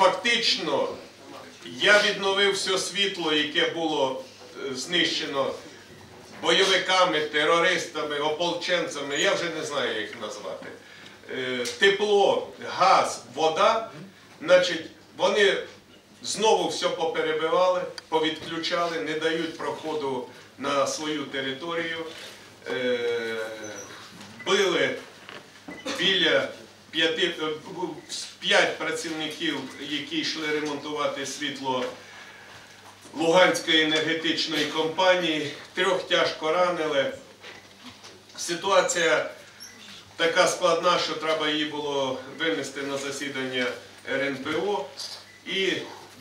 Фактично, я відновив все світло, яке було е, знищено бойовиками, терористами, ополченцями, я вже не знаю, як назвати. Е, Тепло, газ, вода, значить, вони знову все поперебивали, повідключали, не дають проходу на свою територію. Е, Били біля п'ять працівників, які йшли ремонтувати світло Луганської енергетичної компанії, трьох тяжко ранили. Ситуація така складна, що треба її було винести на засідання РНПО. І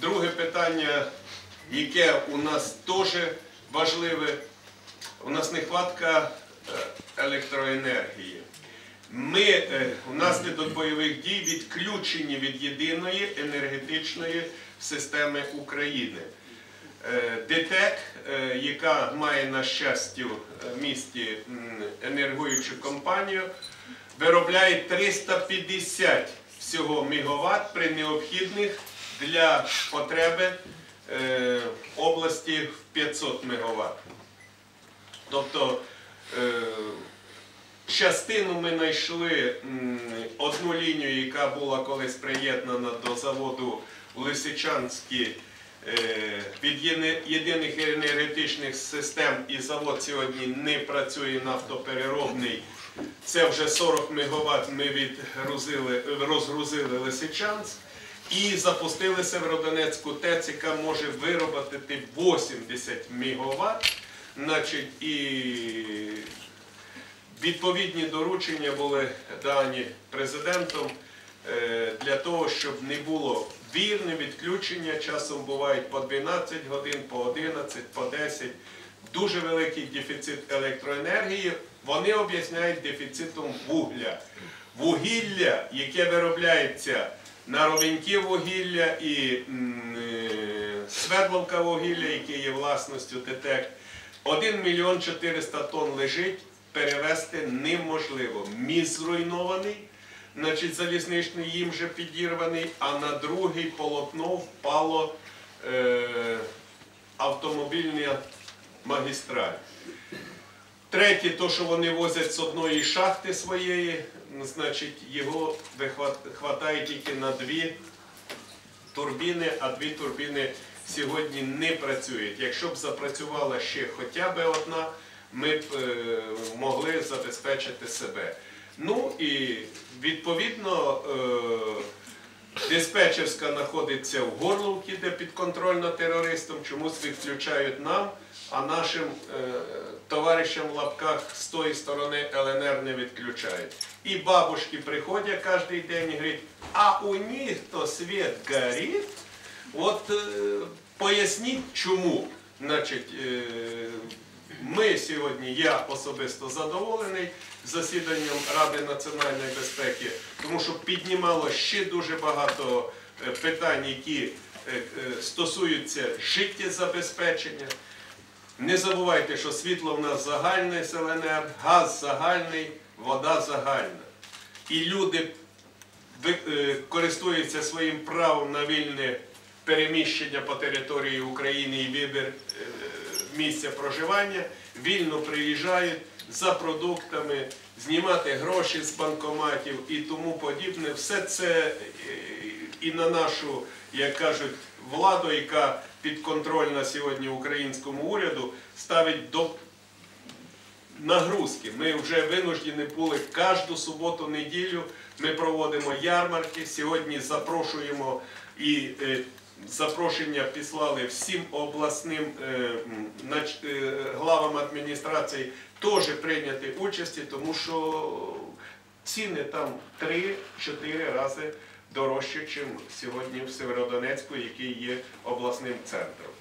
друге питання, яке у нас теж важливе, у нас нехватка е, електроенергії. Ми е, внаслідок бойових дій відключені від єдиної енергетичної системи України. Е, ДТЕК, е, яка має на щастя в місті енергуючу компанію, виробляє 350 всього мегаватт при необхідних для потреби області в 500 мегаватт. Тобто частину ми знайшли одну лінію, яка була колись приєднана до заводу у Лисичанській е, від єдиних енергетичних систем, і завод сьогодні не працює нафтопереробний. Це вже 40 МВт ми відгрузили, розгрузили Лисичанськ. І запустили Северодонецьку ТЕЦ, яка може виробити 80 МВт. Відповідні доручення були дані президентом е, для того, щоб не було вірне відключення. Часом бувають по 12 годин, по 11, по 10. Дуже великий дефіцит електроенергії. Вони об'ясняють дефіцитом вугля. Вугілля, яке виробляється на Ровенькі вугілля і е, Свердловка вугілля, яке є власністю ТТЕК, 1 мільйон 400 тонн лежить, перевезти неможливо. Міст зруйнований, значить залізничний їм вже підірваний, а на другий полотно впало е, автомобільна магістраль. Третє, то, що вони возять з одної шахти своєї, значить, його вихватає тільки на дві турбіни, а дві турбіни сьогодні не працюють. Якщо б запрацювала ще хоча б одна, ми б е, могли забезпечити себе. Ну і відповідно е, диспетчерська знаходиться в Горловці, де підконтрольна терористам, чомусь відключають нам, а нашим е, товаришам в лапках з тої сторони ЛНР не відключають. І бабушки приходять кожен день і говорять, а у них то світ горить. От поясніть чому. Значить, ми сьогодні, я особисто задоволений засіданням Ради національної безпеки, тому що піднімало ще дуже багато е, питань, які е, е, стосуються життєзабезпечення. Не забувайте, що світло в нас загальне ЛНР, газ загальний, вода загальна. І люди користуються своїм правом на вільне переміщення по території України і вибір місця проживання, вільно приїжджають за продуктами, знімати гроші з банкоматів і тому подібне. Все це е, і на нашу, як кажуть, владу, яка підконтрольна сьогодні українському уряду, ставить до нагрузки. Ми вже винуждені були кожну суботу, неділю. Ми проводимо ярмарки. Сьогодні запрошуємо і е, запрошення післали всім обласним е, е, главам адміністрації теж прийняти участі, тому що ціни там 3-4 рази дорожче, ніж сьогодні в Северодонецьку, який є обласним центром.